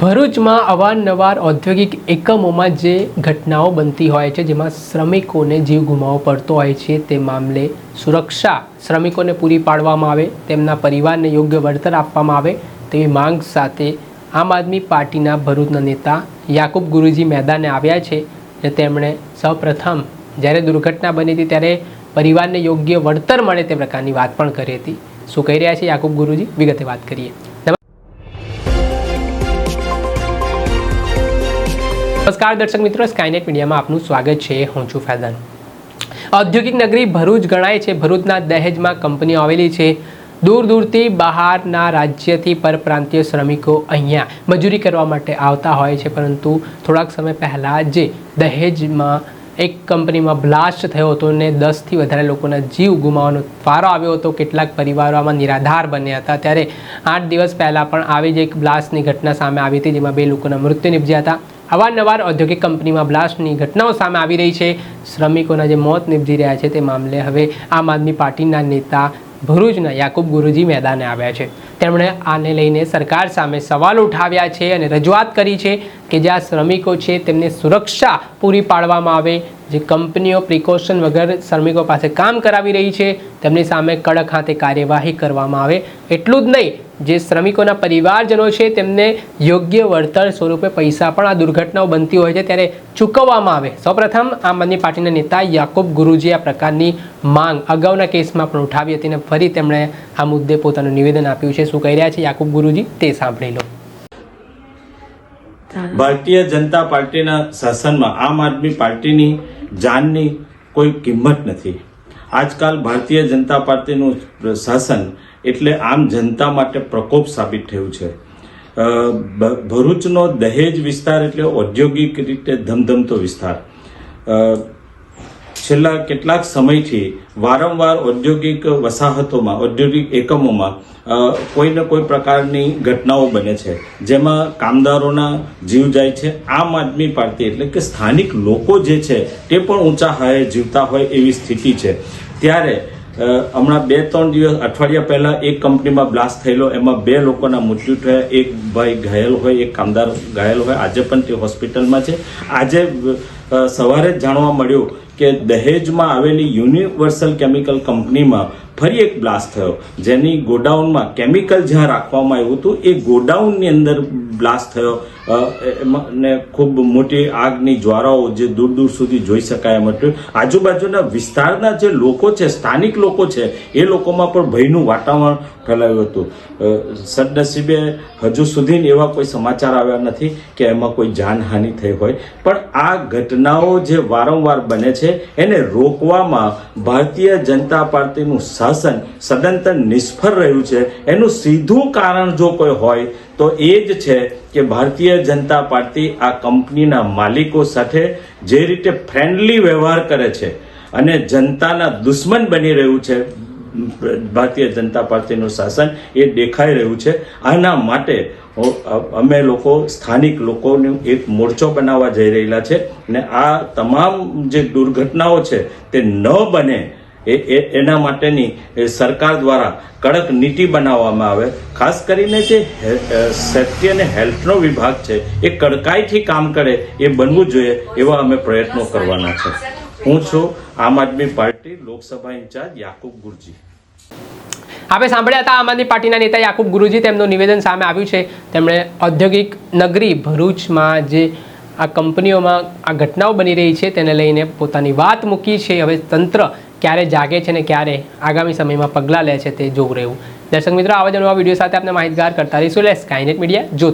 ભરૂચમાં અવારનવાર ઔદ્યોગિક એકમોમાં જે ઘટનાઓ બનતી હોય છે, જેમાં શ્રમિકોને જીવ ગુમાવવો પડતો હોય છે, તે મામલે સુરક્ષા શ્રમિકોને પૂરી પાડવામાં આવે, તેમના પરિવારને યોગ્ય વળતર આપવામાં આવે, તેવી માંગ સાથે આમ આદમી પાર્ટીના ભરૂચના નેતા યાકુબ ગુરુજી મેદાને આવ્યા છે, અને તેમણે સૌપ્રથમ જ્યારે દુર્ઘટના બની હતી, ત્યારે પરિવારને યોગ્ય વળતર મળે તે પ્રકારની વાત પણ કરી હતી. શું કહી રહ્યા છે યાકુબ ગુરુજી? વિગતે વાત કરીએ. નમસ્કાર દર્શક મિત્રો સ્કાયનેટ મીડિયામાં આપનું સ્વાગત છે. હું છું ફૈઝાન. ઔદ્યોગિક નગરી ભરૂચ ગણાય છે. ભરૂચના દહેજમાં કંપનીઓ આવેલી છે. દૂર દૂરથી બહારના રાજ્યથી પરપ્રાંતીય શ્રમિકો અહીંયા મજૂરી કરવા માટે આવતા હોય છે. પરંતુ થોડાક સમય પહેલાં જે દહેજમાં એક કંપનીમાં બ્લાસ્ટ થયો હતો ને દસથી વધારે લોકોના જીવ ગુમાવવાનો વારો આવ્યો હતો. કેટલાક પરિવારો આમાં નિરાધાર બન્યા હતા. ત્યારે આઠ દિવસ પહેલાં પણ આવી જ એક બ્લાસ્ટની ઘટના સામે આવી હતી, જેમાં બે લોકોના મૃત્યુ નિપજ્યા હતા. અવારનવાર ઔદ્યોગિક કંપનીમાં બ્લાસ્ટની ઘટનાઓ સામે આવી રહી છે. શ્રમિકોના જે મોત નિપજી રહ્યા છે તે મામલે હવે આમ આદમી પાર્ટીના નેતા ભરૂચના યાકુબ ગુરુજી મેદાને આવ્યા છે. તેમણે આને લઈને સરકાર સામે સવાલ ઉઠાવ્યા છે અને રજૂઆત કરી છે કે જે આ શ્રમિકો છે તેમને સુરક્ષા પૂરી પાડવામાં આવે, જે કંપનીઓ પ્રિકોશન વગર શ્રમિકો પાસે કામ કરાવી રહી છે, તેમની સામે કડક હાથે કાર્યવાહી કરવામાં આવે. એટલું જ નહીં, જે શ્રમિકોના પરિવારજનો છે તેમને યોગ્ય વળતર સ્વરૂપે પૈસા પણ આ દુર્ઘટનાઓ બનતી હોય છે ત્યારે ચૂકવવામાં આવે. સૌપ્રથમ આમ આદમી પાર્ટીના નેતા યાકુબ ગુરુજી આ પ્રકારની માંગ અગાઉના કેસમાં પણ ઉઠાવી હતી અને ફરી તેમણે આ મુદ્દે પોતાનું નિવેદન આપ્યું છે. શું કહી રહ્યા છે. યાકુબ ગુરુજી, તે સાંભળી લો. ભારતીય જનતા પાર્ટીના શાસનમાં આમ આદમી પાર્ટીની જાનની કોઈ કિંમત નથી. આજકાલ ભારતીય જનતા પાર્ટીનું શાસન એટલે આમ જનતા માટે પ્રકોપ સાબિત થયું છે. ભરૂચનો દહેજ વિસ્તાર એટલે ઔદ્યોગિક રીતે ધમધમતો વિસ્તાર. છેલ્લા કેટલાક સમયથી વારંવાર ઔદ્યોગિક વસાહતોમાં, ઔદ્યોગિક એકમોમાં કોઈ ને કોઈ પ્રકારની ઘટનાઓ બને છે. જેમાં કામદારોના જીવ જાય છે. આમ આદમી પાર્ટી એટલે કે સ્થાનિક લોકો જે છે તે પણ ઊંચા હાયે જીવતા હોય એવી સ્થિતિ છે. ત્યારે હમણાં બે, ત્રણ દિવસ, અઠવાડિયા પહેલા એક કંપનીમાં બ્લાસ્ટ થયેલો, એમાં બે લોકોના મૃત્યુ થયા. એક ભાઈ ઘાયલ હોય, એક કામદાર ઘાયલ હોય. આજે પણ તે હોસ્પિટલમાં છે. આજે સવારે જ જાણવા મળ્યું કે દહેજમાં આવેલી યુનિવર્સલ કેમિકલ કંપનીમાં ફરી એક બ્લાસ્ટ થયો. જેની ગોડાઉનમાં કેમિકલ જ્યાં રાખવામાં આવ્યું હતું, એ ગોડાઉનની અંદર બ્લાસ્ટ થયો. ને ખૂબ મોટી આગની જ્વારાઓ જે દૂર દૂર સુધી જોઈ શકાય એમ હતું. આજુબાજુના વિસ્તારના જે લોકો છે, સ્થાનિક લોકો છે, એ લોકોમાં પણ ભયનું વાતાવરણ ફેલાયું હતું. સદનસીબે હજુ સુધી એવા કોઈ સમાચાર આવ્યા નથી કે એમાં કોઈ જાનહાનિ થઈ હોય. પણ આ ઘટનાઓ જે વારંવાર બને છે, એને રોકવામાં ભારતીય જનતા પાર્ટીનું શાસન સદંતર નિષ્ફળ રહ્યું છે, એનું સીધું કારણ જો કોઈ હોય, તો એ જ છે કે ભારતીય જનતા પાર્ટી આ કંપનીના માલિકો સાથે જે રીતે ફ્રેન્ડલી વ્યવહાર કરે છે અને જનતાના દુશ્મન બની રહ્યું છે, ભારતીય જનતા પાર્ટીનું શાસન એ દેખાઈ રહ્યું છે. આના માટે અમે લોકો, સ્થાનિક લોકોનું એક મોરચો બનાવવા જઈ રહેલા છે ને આ તમામ જે દુર્ઘટનાઓ છે તે ન બને એના માટેની સરકાર દ્વારા કડક નીતિ બનાવવામાં આવે. ખાસ કરીને જે સેફ્ટી અને હેલ્થનો વિભાગ છે, એ કડકાઈથી કામ કરે એ બનવું જોઈએ એવા અમે પ્રયત્નો કરવાના છે. હું છું આમ આદમી પાર્ટી લોકસભા ઇન્ચાર્જ યાકુબ ગુરજી. આપણે સાંભળ્યા હતા આમ આદમી પાર્ટીના નેતા યાકુબ ગુરુજી, તેમનું નિવેદન સામે આવ્યું છે. તેમણે ઔદ્યોગિક નગરી ભરૂચમાં જે આ કંપનીઓમાં આ ઘટનાઓ બની રહી છે, તેને લઈને પોતાની વાત મૂકી છે. હવે તંત્ર ક્યારે જાગે છે ને ક્યારે આગામી સમયમાં પગલાં લે છે તે જોવું રહેવું. દર્શક મિત્રો, આવા જ વીડિયો સાથે આપણે માહિતગાર કરતા રહીશું. લેસ કાઇનેટ મીડિયા જોતા